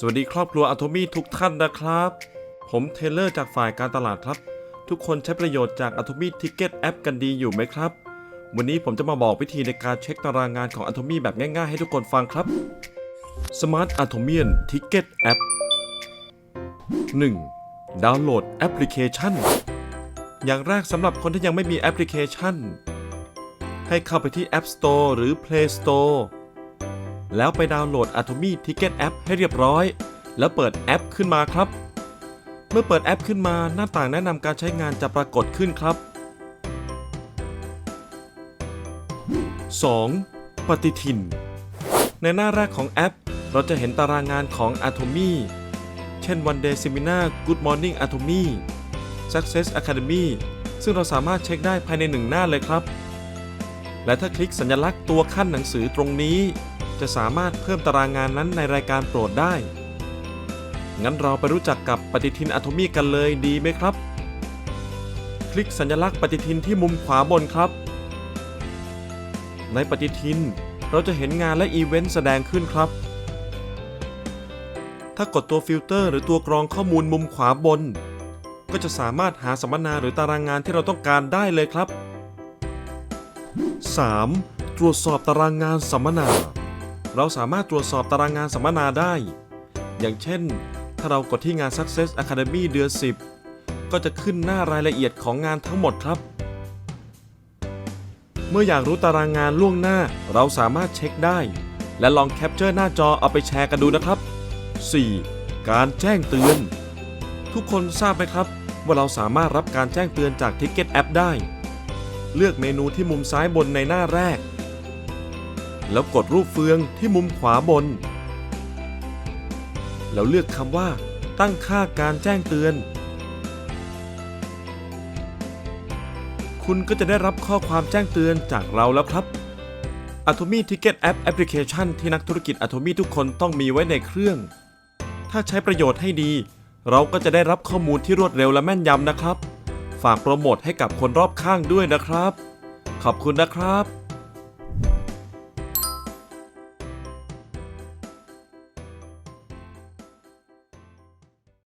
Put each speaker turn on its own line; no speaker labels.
สวัสดีครอบครัวอะโทมี่ทุกท่านนะครับ ผมเทเลอร์จากฝ่ายการตลาดครับ ทุกคนใช้ประโยชน์จาก Atomy Ticket App กันดีอยู่ไหมครับ วันนี้ผมจะมาบอกวิธีในการเช็คตารางงานของ Atomy แบบง่ายๆให้ทุกคนฟังครับ Smart Atomian Ticket App 1. ดาวน์โหลดแอปพลิเคชัน อย่างแรกสำหรับคนที่ยังไม่มีแอปพลิเคชัน ให้เข้าไปที่ App Store หรือ Play Store แล้วไปดาวน์โหลด Atomy Ticket App ให้เรียบร้อย แล้วเปิดแอปขึ้นมาครับ เมื่อเปิดแอปขึ้นมาหน้าต่างแนะนำการใช้งานจะปรากฏขึ้นครับ 2. ปฏิทิน ในหน้าแรกของแอป เราจะเห็นตารางงานของ Atomy เช่น One Day Seminar Good Morning Atomy Success Academy ซึ่งเราสามารถเช็คได้ภายในหนึ่งหน้าเลยครับ และถ้าคลิกสัญลักษณ์ตัวขั้นหนังสือตรงนี้ จะสามารถเพิ่มตารางงานนั้นในรายการโปรดได้ งั้นเราไปรู้จักกับปฏิทินอะโทมีกันเลยดีไหมครับ คลิกสัญลักษณ์ปฏิทินที่มุมขวาบนครับ ในปฏิทินเราจะเห็นงานและอีเวนต์แสดงขึ้นครับ ถ้ากดตัวฟิลเตอร์หรือตัวกรองข้อมูลมุมขวาบน ก็จะสามารถหาสัมมนาหรือตารางงานที่เราต้องการได้เลยครับ 3. ตรวจสอบตารางงานสัมมนา เราสามารถตรวจสอบตารางงานสัมมนาได้ อย่างเช่น ถ้าเรากดที่งาน Success Academy เดือน 10 ก็จะขึ้นหน้ารายละเอียดของงานทั้งหมดครับ เมื่ออยากรู้ตารางงานล่วงหน้าเราสามารถเช็คได้ และลองแคปเจอร์หน้าจอเอาไปแชร์กันดูนะครับ 4. การแจ้งเตือน ทุกคนทราบไหมครับ ว่าเราสามารถรับการแจ้งเตือนจาก Ticket App ได้ เลือกเมนูที่มุมซ้ายบนในหน้าแรก แล้วกดรูปเฟืองที่มุมขวาบน แล้วเลือกคำว่า ตั้งค่าการแจ้งเตือน คุณก็จะได้รับข้อความแจ้งเตือนจากเราแล้วครับ Atomy Ticket App Application ที่นักธุรกิจ Atomy ทุกคนต้องมีไว้ในเครื่อง ถ้าใช้ประโยชน์ให้ดี เราก็จะได้รับข้อมูลที่รวดเร็วและแม่นยำนะครับ ฝากโปรโมทให้กับคนรอบข้างด้วยนะครับ ขอบคุณนะครับ